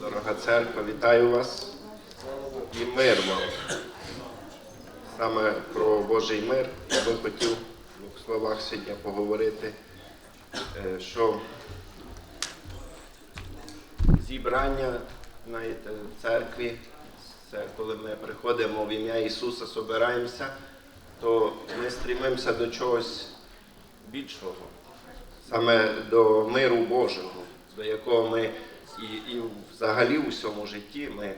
Дорога церква, вітаю вас і мир вам. Саме про Божий мир я би хотів в двох словах сьогодні поговорити, е, що зібрання знаєте, церкві, це коли ми приходимо в ім'я Ісуса, собираємося, то ми стрімимося до чогось більшого, саме до миру Божого, до якого ми і, і взагалі у всьому житті ми,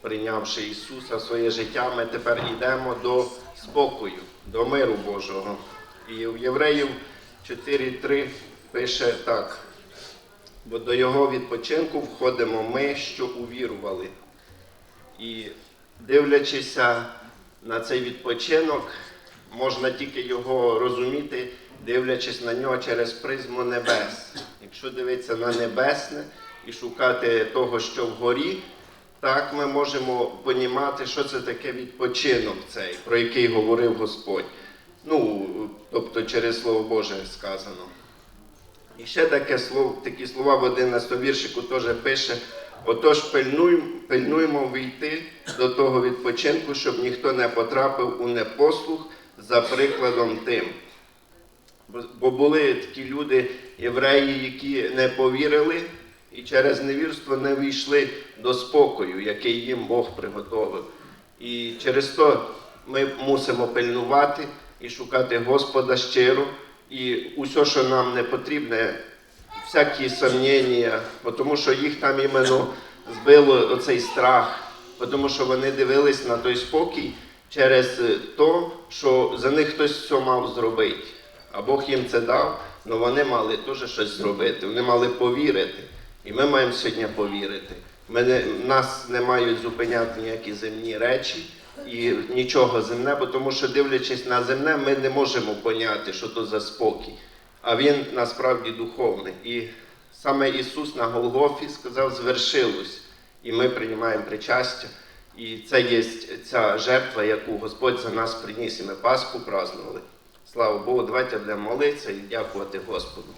прийнявши Ісуса в своє життя, ми тепер йдемо до спокою, до миру Божого. І в Євреїв 4.3 пише так. Бо до його відпочинку входимо ми, що увірували. І дивлячися на цей відпочинок, можна тільки його розуміти, дивлячись на нього через призму небес. Якщо дивитися на небесне і шукати того, що вгорі, так ми можемо понімати, що це таке відпочинок цей, про який говорив Господь. Ну, тобто через Слово Боже сказано. І ще таке слово, такі слова в 11 віршику теж пише: отож пильнуємо, пильнуємо війти до того відпочинку, щоб ніхто не потрапив у непослух за прикладом тим. Бо були такі люди, євреї, які не повірили і через невірство не війшли до спокою, який їм Бог приготовив. І через то ми мусимо пильнувати і шукати Господа щиро, і усе, що нам не потрібне, всякі сомнення, тому що їх там іменно збило оцей страх, тому що вони дивились на той спокій через те, що за них хтось все мав зробити. А Бог їм це дав, але вони мали теж щось зробити, вони мали повірити. І ми маємо сьогодні повірити. Ми не, нас не мають зупиняти ніякі земні речі і нічого земне, бо тому що дивлячись на земне, ми не можемо поняти, що то за спокій. А він насправді духовний. І саме Ісус на Голгофі сказав, звершилось. І ми приймаємо причастя. І це є ця жертва, яку Господь за нас приніс, і ми Пасху празднували. Слава Богу, давайте будемо молитися і дякувати Господу.